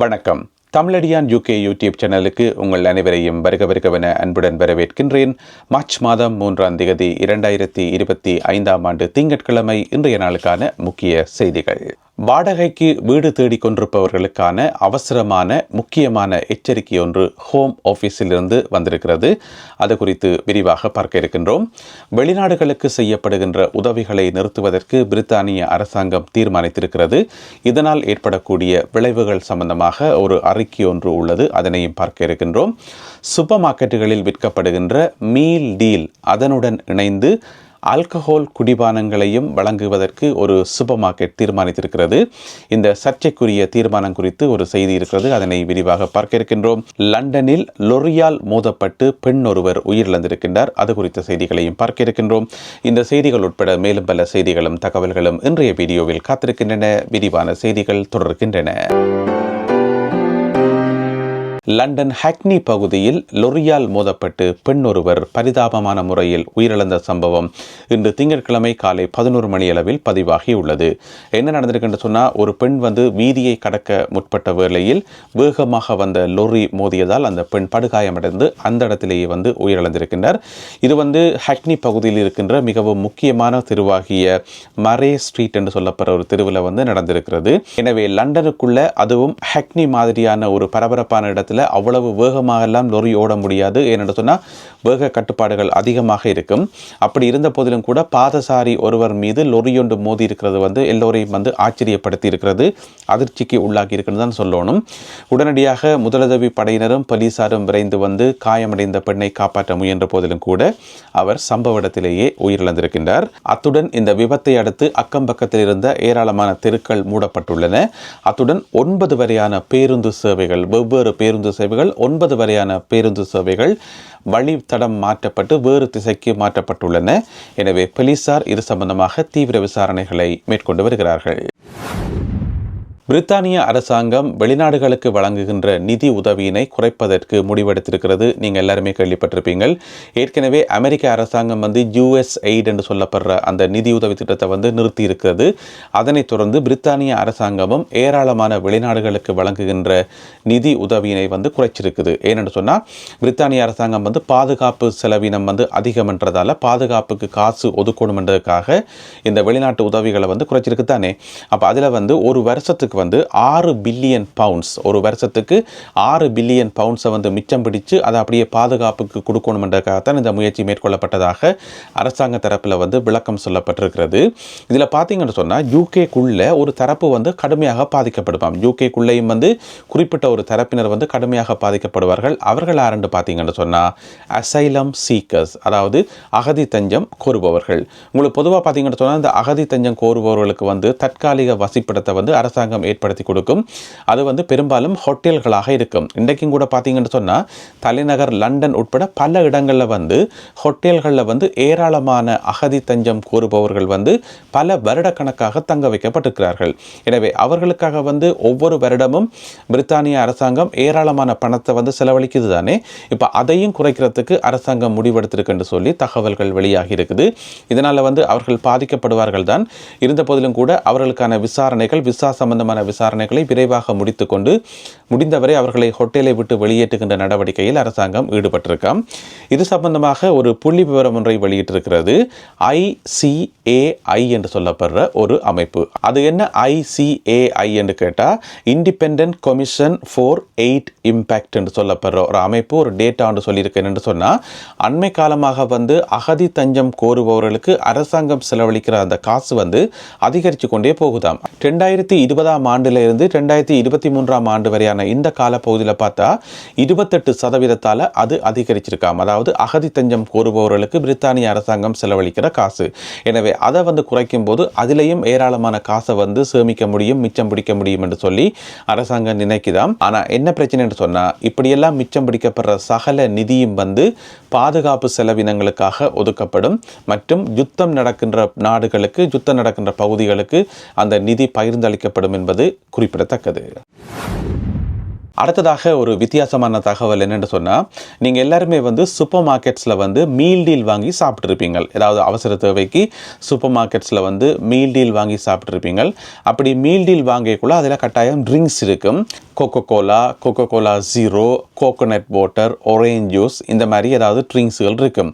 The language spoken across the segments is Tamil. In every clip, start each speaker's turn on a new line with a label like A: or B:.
A: வணக்கம். தமிழடியான் யூகே யூடியூப் சேனலுக்கு உங்கள் அனைவரையும் வருக வருகவென அன்புடன் வரவேற்கின்றேன். மார்ச் மாதம் மூன்றாம் தேதி இரண்டாயிரத்தி இருபத்தி ஐந்தாம் ஆண்டு திங்கட்கிழமை இன்றைய நாளுக்கான முக்கிய செய்திகள். வாடகைக்கு வீடு தேடிக் கொண்டிருப்பவர்களுக்கான அவசரமான முக்கியமான எச்சரிக்கை ஒன்று ஹோம் ஆஃபீஸிலிருந்து வந்திருக்கிறது. அது குறித்து விரிவாக பார்க்க இருக்கின்றோம். வெளிநாடுகளுக்கு செய்யப்படுகின்ற உதவிகளை நிறுத்துவதற்கு பிரித்தானிய அரசாங்கம் தீர்மானித்திருக்கிறது. இதனால் ஏற்படக்கூடிய விளைவுகள் சம்பந்தமாக ஒரு அறிக்கை ஒன்று உள்ளது. அதனையும் பார்க்க இருக்கின்றோம். சூப்பர் மார்க்கெட்டுகளில் விற்கப்படுகின்ற மீல் டீல் அதனுடன் இணைந்து ஆல்கஹோல் குடிபானங்களையும் வழங்குவதற்கு ஒரு சூப்பர் மார்க்கெட் தீர்மானித்திருக்கிறது. இந்த சர்ச்சைக்குரிய தீர்மானம் குறித்து ஒரு செய்தி இருக்கிறது. அதனை விரிவாக பார்க்க இருக்கின்றோம். லண்டனில் லொரியால் மோதப்பட்டு பெண் ஒருவர் உயிரிழந்திருக்கின்றார். அது குறித்த செய்திகளையும் பார்க்க இருக்கின்றோம். இந்த செய்திகள் உட்பட மேலும் பல செய்திகளும் தகவல்களும் இன்றைய வீடியோவில் காத்திருக்கின்றன. விரிவான செய்திகள் தொடர்கின்றன. லண்டன் ஹக்னி பகுதியில் லொரியால் மோதப்பட்டு பெண் ஒருவர் பரிதாபமான முறையில் உயிரிழந்த சம்பவம் இன்று திங்கட்கிழமை காலை பதினோரு மணியளவில் பதிவாகியுள்ளது. என்ன நடந்திருக்குன்னு சொன்னால் ஒரு பெண் வந்து வீதியை கடக்க முற்பட்ட வேளையில் வேகமாக வந்த லொரி மோதியதால் அந்த பெண் படுகாயமடைந்து அந்த இடத்திலேயே வந்து உயிரிழந்திருக்கின்றார். இது வந்து ஹக்னி பகுதியில் இருக்கின்ற மிகவும் முக்கியமான தெருவாகிய மரே ஸ்ட்ரீட் என்று சொல்லப்படுற ஒரு தெருவில் வந்து நடந்திருக்கிறது. எனவே லண்டனுக்குள்ள அதுவும் ஹக்னி மாதிரியான ஒரு பரபரப்பான இடத்தில் அவ்வளவு வேகமாக எல்லாம் லொரி ஓட முடியாது. ஏனென்று சொன்னால் வேக கட்டுப்பாடுகள் அதிகமாக இருக்கும். அப்படி இருந்த போதிலும் கூட பாதசாரி ஒருவர் மீது லொரியொன்று மோதி இருக்கிறது வந்து எல்லோரையும் வந்து ஆச்சரியப்படுத்தி இருக்கிறது. அதிர்ச்சிக்கு உள்ளாகி இருக்குன்னு தான் சொல்லணும். உடனடியாக முதலுதவி படையினரும் போலீசாரும் விரைந்து வந்து காயமடைந்த பெண்ணை காப்பாற்ற முயன்ற போதிலும் கூட அவர் சம்பவ இடத்திலேயே உயிரிழந்திருக்கின்றார். அத்துடன் இந்த விபத்தை அடுத்து அக்கம் பக்கத்தில் இருந்த ஏராளமான தெருக்கள் மூடப்பட்டுள்ளன. அத்துடன் ஒன்பது வரையான பேருந்து சேவைகள் வெவ்வேறு பேருந்து சேவைகள் ஒன்பது வரையான பேருந்து சேவைகள் வழித்தடம் மாற்றப்பட்டு வேறு திசைக்கு மாற்றப்பட்டுள்ளன. எனவே போலீசார் இது சம்பந்தமாக தீவிர விசாரணைகளை மேற்கொண்டு வருகிறார்கள். பிரித்தானிய அரசாங்கம் வெளிநாடுகளுக்கு வழங்குகின்ற நிதி உதவியினை குறைப்பதற்கு முடிவெடுத்திருக்கிறது. நீங்கள் எல்லாருமே கேள்விப்பட்டிருப்பீங்கள். ஏற்கனவே அமெரிக்க அரசாங்கம் வந்து யூஎஸ் எய்ட் என்று சொல்லப்படுற அந்த நிதி உதவி திட்டத்தை வந்து நிறுத்தி இருக்கிறது அதனைத் தொடர்ந்து பிரித்தானிய அரசாங்கமும் ஏராளமான வெளிநாடுகளுக்கு வழங்குகின்ற நிதி உதவியினை வந்து குறைச்சிருக்குது. ஏனென்று சொன்னால் பிரித்தானிய அரசாங்கம் வந்து பாதுகாப்பு செலவினம் வந்து அதிகம் என்றதால் பாதுகாப்புக்கு காசு ஒதுக்கணுமென்றதுக்காக இந்த வெளிநாட்டு உதவிகளை வந்து குறைச்சிருக்கு தானே அப்போ அதில் வந்து ஒரு வருஷத்துக்கு வந்து ஆறு பில்லியன் பவுண்ட்ஸ் ஒரு வருஷத்துக்கு ஆறு பில்லியன் பவுண்ட்ஸை வந்து மிச்சம் பிடிச்சு அதை அப்படியே பாதுகாப்புக்கு கொடுக்கணுமென்றக்காகத்தான் இந்த முயற்சி மேற்கொள்ளப்பட்டதாக அரசாங்க தரப்பில் வந்து விளக்கம் சொல்லப்பட்டிருக்கிறது. இதில் பார்த்தீங்கன்னு சொன்னால் யூகேக்குள்ளே ஒரு தரப்பு வந்து கடுமையாக பாதிக்கப்படுவாம் யூகேக்குள்ளேயும் வந்து குறிப்பிட்ட ஒரு தரப்பினர் வந்து கடுமையாக பாதிக்கப்படுவார்கள். அவர்கள் ஆரண்டு பார்த்தீங்கன்னு சொன்னால் அசைலம் சீக்கர்ஸ் அதாவது அகதி தஞ்சம் கோருபவர்கள். உங்களுக்கு பொதுவாக பார்த்தீங்கன்னு சொன்னால் இந்த அகதி தஞ்சம் கோருபவர்களுக்கு வந்து தற்காலிக வசிப்பிடத்தை வந்து அரசாங்கம் ஏற்படுத்தி கொடுக்கும். அது வந்து பெரும்பாலும் ஹோட்டல்களாக இருக்கும். இன்றைக்கும் கூட பார்த்தீங்கன்னு சொன்னால் தலைநகர் லண்டன் உட்பட பல இடங்களில் வந்து ஹோட்டல்களில் வந்து ஏராளமான அகதி தஞ்சம் கூறுபவர்கள் வந்து பல வருடக்கணக்காக தங்க வைக்கப்பட்டிருக்கிறார்கள். எனவே அவர்களுக்காக வந்து ஒவ்வொரு வருடமும் பிரித்தானிய அரசாங்கம் ஏராளமான பணத்தை வந்து செலவழிக்குது தானே. இப்போ அதையும் குறைக்கிறதுக்கு அரசாங்கம் முடிவெடுத்திருக்குன்னு சொல்லி தகவல்கள் வெளியாகி இருக்குது. இதனால் வந்து அவர்கள் பாதிக்கப்படுவார்கள் தான் இருந்த போதிலும் கூட அவர்களுக்கான விசாரணைகள் விசா சம்பந்தமான விசாரணைகளை விரைவாக முடித்துக்கொண்டு முடிந்தவரை அவர்களை ஹோட்டலை விட்டு வெளியேற்றுகின்ற நடவடிக்கையில் அரசாங்கம் ஈடுபட்டிருக்காம் இது சம்பந்தமாக ஒரு புள்ளி விவரம் ஒன்றை வெளியிட்டிருக்கிறது. ஐசிஏஐ என்று சொல்லப்படுற ஒரு அமைப்பு. அது என்ன ஐசிஏஐ என்று கேட்டால் independent commission for aid impact என்று சொல்லப்படுற ஒரு அமைப்பு ஒரு டேட்டா என்று சொல்லியிருக்கேன் என்று சொன்னால் அண்மை காலமாக வந்து அகதி தஞ்சம் கோருபவர்களுக்கு அரசாங்கம் செலவழிக்கிற அந்த காசு வந்து அதிகரித்து கொண்டே போகுதாம். ரெண்டாயிரத்தி இருபதாம் ஆண்டுல இருந்து ரெண்டாயிரத்தி இருபத்தி மூன்றாம் ஆண்டு வரையான இந்த காலப்பகுதியில் பார்த்தா இருபத்தெட்டு சதவீதத்தால் அது அதிகரிச்சிருக்காம். அதாவது அகதி தஞ்சம் கோருபவர்களுக்கு பிரித்தானிய அரசாங்கம் செலவழிக்கிற காசு. எனவே அதை வந்து குறைக்கும் போது அதிலையும் ஏராளமான காசை வந்து சேமிக்க முடியும் மிச்சம் பிடிக்க முடியும் என்று சொல்லி அரசாங்கம் நினைக்குதாம். ஆனால் என்ன பிரச்சனை என்று சொன்னால் இப்படியெல்லாம் மிச்சம் பிடிக்கப்படுற சகல நிதியும் வந்து பாதுகாப்பு செலவினங்களுக்காக ஒதுக்கப்படும். மற்றும் யுத்தம் நடக்கின்ற நாடுகளுக்கு யுத்தம் நடக்கின்ற பகுதிகளுக்கு அந்த நிதி பகிர்ந்தளிக்கப்படும் என்பது என்பது குறிப்பிடத்தக்கது. அடுத்ததாக ஒரு வித்தியாசமான தகவல் என்னென்னு சொன்னால் நீங்கள் எல்லாருமே வந்து சூப்பர் மார்க்கெட்ஸில் வந்து மீல் டீல் வாங்கி சாப்பிட்ருப்பீங்க ஏதாவது அவசர தேவைக்கு சூப்பர் மார்க்கெட்ஸில் வந்து மீல் டீல் வாங்கி சாப்பிட்ருப்பீங்க அப்படி மீல் டீல் வாங்கக்குள்ள அதில் கட்டாயம் ட்ரிங்க்ஸ் இருக்கும். Coca Cola Coca Cola zero coconut water orange juice இந்த மாதிரி ஏதாவது ட்ரிங்க்ஸுகள் இருக்கும்.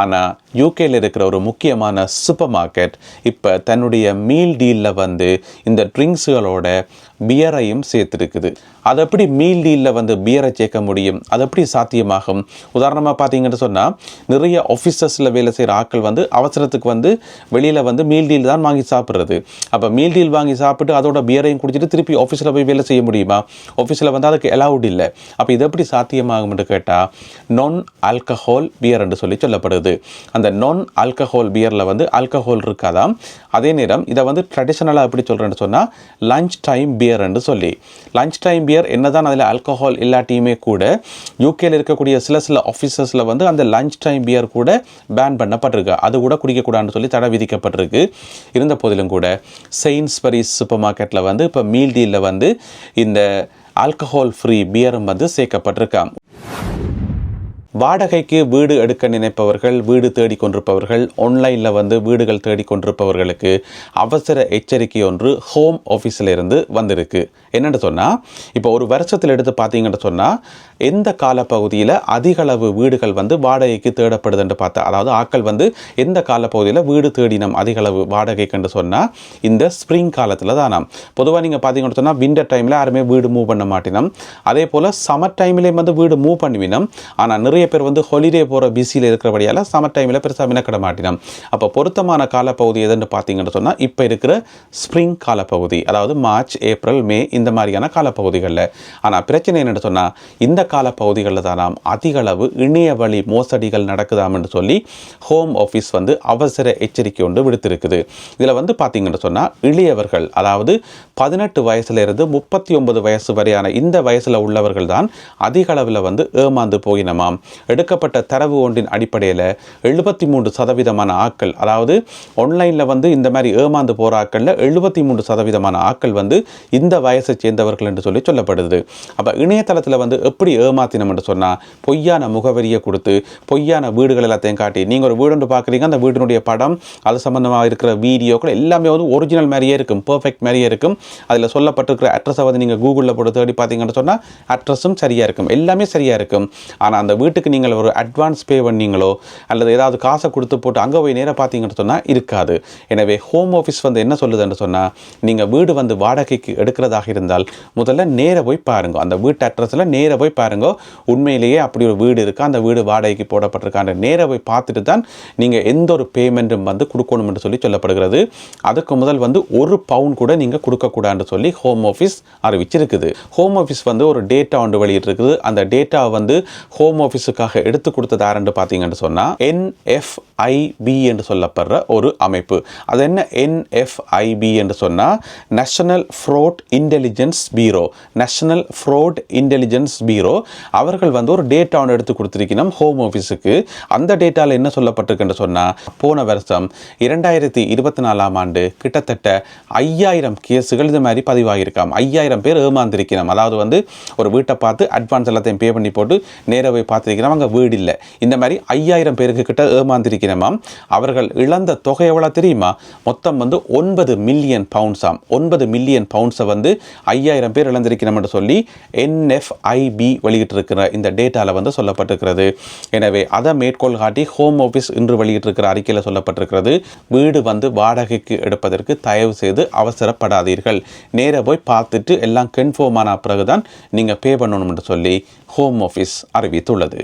A: ஆனால் யூகேயில் இருக்கிற ஒரு முக்கியமான சூப்பர் மார்க்கெட் இப்போ தன்னுடைய மீல் டீலில் வந்து இந்த ட்ரிங்க்ஸுகளோட பியரையும் சேர்த்துருக்குது. அது எப்படி மீல் டீலில் வந்து பியரை சேர்க்க முடியும்? அது எப்படி சாத்தியமாகும்? உதாரணமாக பார்த்தீங்கன்னு சொன்னால் நிறைய ஆஃபீஸஸில் வேலை செய்கிற ஆட்கள் வந்து அவசரத்துக்கு வந்து வெளியில் வந்து மீல் டீல் தான் வாங்கி சாப்பிட்றது. அப்போ மீல் டீல் வாங்கி சாப்பிட்டு அதோட பியரையும் குடிச்சிட்டு திருப்பி ஆஃபீஸில் போய் வேலை செய்ய முடியுமா? ஆஃபீஸில் வந்து அதுக்கு அலவுட் இல்லை. அப்போ இது எப்படி சாத்தியமாகும்னு கேட்டால் நான் ஆல்கஹால் பியர் என்று சொல்லி சொல்லப்படுது. அந்த நான் ஆல்கஹால் பியரில் வந்து ஆல்கஹால் இருக்காதாம். அதே நேரம் இதை வந்து ட்ரெடிஷ்னலாக எப்படி சொல்கிறேன்னு சொன்னால் லஞ்ச் டைம் பியர்ன்னு சொல்லி. லஞ்ச் டைம் பியர் என்னதான் அதில் ஆல்கஹால் இல்லாட்டியுமே கூட யூகேயில் இருக்கக்கூடிய சில சில ஆஃபீஸஸில் வந்து அந்த லஞ்ச் டைம் பியர் கூட பேன் பண்ணப்பட்டிருக்கு. அது கூட குடிக்கக்கூடாதுன்னு சொல்லி தடை விதிக்கப்பட்டிருக்கு. இருந்த போதிலும் கூட செயின்ஸ்பரி சூப்பர் மார்க்கெட்டில் வந்து இப்போ மீல் டீலில் வந்து இந்த ஆல்கஹால் ஃப்ரீ பியரும் வந்து சேர்க்கப்பட்டிருக்காம். வாடகைக்கு வீடு எடுக்க நினைப்பவர்கள் வீடு தேடிக்கொண்டிருப்பவர்கள் ஆன்லைனில் வந்து வீடுகள் தேடிக்கொண்டிருப்பவர்களுக்கு அவசர எச்சரிக்கை ஒன்று ஹோம் ஆஃபீஸில் இருந்து வந்திருக்கு. என்னென்னு சொன்னால் இப்போ ஒரு வருஷத்தில் எடுத்து பார்த்தீங்கன்னு சொன்னால் எந்த காலப்பகுதியில் அதிகளவு வீடுகள் வந்து வாடகைக்கு தேடப்படுதுன்னு பார்த்தா அதாவது ஆக்கள் வந்து எந்த காலப்பகுதியில் வீடு தேடினம் அதிகளவு வாடகைக்குன்னு சொன்னால் இந்த ஸ்ப்ரிங் காலத்தில் தானாம். பொதுவாக நீங்கள் பார்த்தீங்கன்னு சொன்னால் விண்டர் டைமில் யாருமே வீடு மூவ் பண்ண மாட்டினோம். அதே போல் சம்மர் டைம்லேயும் வந்து வீடு மூவ் பண்ணுவினோம். ஆனால் நிறைய பேர் வந்து ஹாலிடே போகிற பிஸியில் இருக்கிறபடியால் சம்மர் டைமில் பெருசாக மினக்கட மாட்டினோம் அப்போ பொருத்தமான காலப்பகுதி எதுன்னு பார்த்தீங்கன்னு சொன்னால் இப்போ இருக்கிற ஸ்ப்ரிங் காலப்பகுதி அதாவது மார்ச் ஏப்ரல் மே இந்த மாதிரியான காலப்பகுதிகளில். ஆனால் பிரச்சனை என்னென்னு சொன்னால் இந்த காலப்பகுதிகளில் தான் நாம் அதிகளவு இணைய வழி மோசடிகள் நடக்குதாம்னு சொல்லி ஹோம் ஆஃபீஸ் வந்து அவசர எச்சரிக்கை ஒன்று விடுத்திருக்குது. இதில் வந்து பார்த்தீங்கன்னு சொன்னால் இளையவர்கள் அதாவது பதினெட்டு வயசுலேருந்து முப்பத்தி ஒன்பது வயசு வரையான இந்த வயசில் உள்ளவர்கள் தான் அதிக அளவில் வந்து ஏமாந்து போயினமாம். எடுக்கப்பட்ட தரவு ஒன்றின் அடிப்படையில் எழுபத்தி மூன்று சதவீதமான ஆட்கள் அதாவது ஆன்லைனில் வந்து இந்த மாதிரி ஏமாந்து போகிற ஆட்களில் எழுபத்தி மூன்று சதவீதமான ஆக்கள் வந்து இந்த வயசை சேர்ந்தவர்கள் என்று சொல்லி சொல்லப்படுது. அப்போ இணையதளத்தில் வந்து எப்படி ஏமாத்தினோம் என்று சொன்னால் பொய்யான முகவரியை கொடுத்து பொய்யான வீடுகள் எல்லாத்தையும் காட்டி நீங்கள் ஒரு வீடு ஒன்று பார்க்குறீங்க அந்த வீடினுடைய படம் அது சம்மந்தமாக இருக்கிற வீடியோக்கள் எல்லாமே வந்து ஒரிஜினல் மாதிரியே இருக்கும் பர்ஃபெக்ட் மாதிரியே இருக்கும். அதில் சொல்லப்பட்டிருக்கிற அட்ரஸை வந்து நீங்கள் கூகுளில் போட்டு தேடி பார்த்தீங்கன்னு சொன்னால் அட்ரஸும் சரியாக இருக்கும் எல்லாமே சரியாக இருக்கும். ஆனால் அந்த வீட்டுக்கு நீங்கள் ஒரு அட்வான்ஸ் பே பண்ணீங்களோ அல்லது ஏதாவது காசை கொடுத்து போட்டு அங்கே போய் நேராக பார்த்தீங்கன்னு சொன்னால் இருக்காது. எனவே ஹோம் ஆஃபீஸ் வந்து என்ன சொல்லுதுன்னு சொன்னால் நீங்கள் வீடு வந்து வாடகைக்கு எடுக்கிறதாக இருந்தால் முதல்ல நேராக போய் பாருங்க. அந்த வீட்டு அட்ரஸில் நேராக போய் பாருங்க. உண்மையிலேயே அப்படி ஒரு வீடு இருக்கா. அந்த வீடு வாடகைக்கு போடப்பட்டிருக்கான்ற நேராக போய் பார்த்துட்டு தான் நீங்கள் எந்த ஒரு பேமெண்ட்டும் வந்து கொடுக்கணும் என்று சொல்லி சொல்லப்படுகிறது. அதுக்கு முதல் வந்து ஒரு பவுன் கூட நீங்கள் கொடுக்கக்கூடாதுன்னு சொல்லி ஹோம் ஆஃபீஸ் அறிவிச்சிருக்குது. ஹோம் ஆஃபீஸ் வந்து ஒரு டேட்டா ஒன்று வெளியிட்டிருக்குது. அந்த டேட்டா வந்து ஹோம் ஆஃபீஸ் ஆஃபீஸுக்காக எடுத்து கொடுத்தது யாருன்னு பார்த்தீங்கன்னு சொன்னால் என்எஃப்ஐபி என்று சொல்லப்படுற ஒரு அமைப்பு. அது என்ன? என்எஃப்ஐபி என்று சொன்னால் National Fraud Intelligence Bureau National Fraud Intelligence Bureau அவர்கள் வந்து ஒரு டேட்டா ஒன்று எடுத்து கொடுத்துருக்கணும் ஹோம் ஆஃபீஸுக்கு அந்த டேட்டாவில் என்ன சொல்லப்பட்டிருக்குன்னு சொன்னால் போன வருஷம் இரண்டாயிரத்தி இருபத்தி நாலாம் ஆண்டு கிட்டத்தட்ட ஐயாயிரம் கேஸுகள் இது மாதிரி பதிவாகியிருக்காம் ஐயாயிரம் பேர் ஏமாந்திருக்கணும் அதாவது வந்து ஒரு வீட்டை பார்த்து அட்வான்ஸ் எல்லாத்தையும் பே பண்ணி போட்டு நேராக போய் பார்த்துருக்கிறோம் அங்கே வீடு இல்லை இந்த மாதிரி ஐயாயிரம் பேருக்கு கிட்ட ஏமாந்திருக்கிறோமாம் அவர்கள் இழந்த தொகை எவ்வளோ தெரியுமா? மொத்தம் வந்து ஒன்பது மில்லியன் பவுண்ட்ஸாம் ஒன்பது மில்லியன் பவுண்ட்ஸை வந்து ஐயாயிரம் பேர் இழந்திருக்கிறோம்னு சொல்லி என்எஃப்ஐபி வெளியிட்டிருக்கிற இந்த டேட்டாவில் வந்து சொல்லப்பட்டிருக்கிறது. எனவே அதை மேற்கோள் காட்டி ஹோம் ஆஃபீஸ் இன்று வெளியிட்டிருக்கிற அறிக்கையில் சொல்லப்பட்டிருக்கிறது. வீடு வந்து வாடகைக்கு எடுப்பதற்கு தயவு செய்து அவசரப்படாதீர்கள். நேராக போய் பார்த்துட்டு எல்லாம் கன்ஃபார்ம் ஆன பிறகுதான் நீங்கள் பே பண்ணணும்னு சொல்லி ஹோம் ஆஃபீஸ் அறிவித்துள்ளது.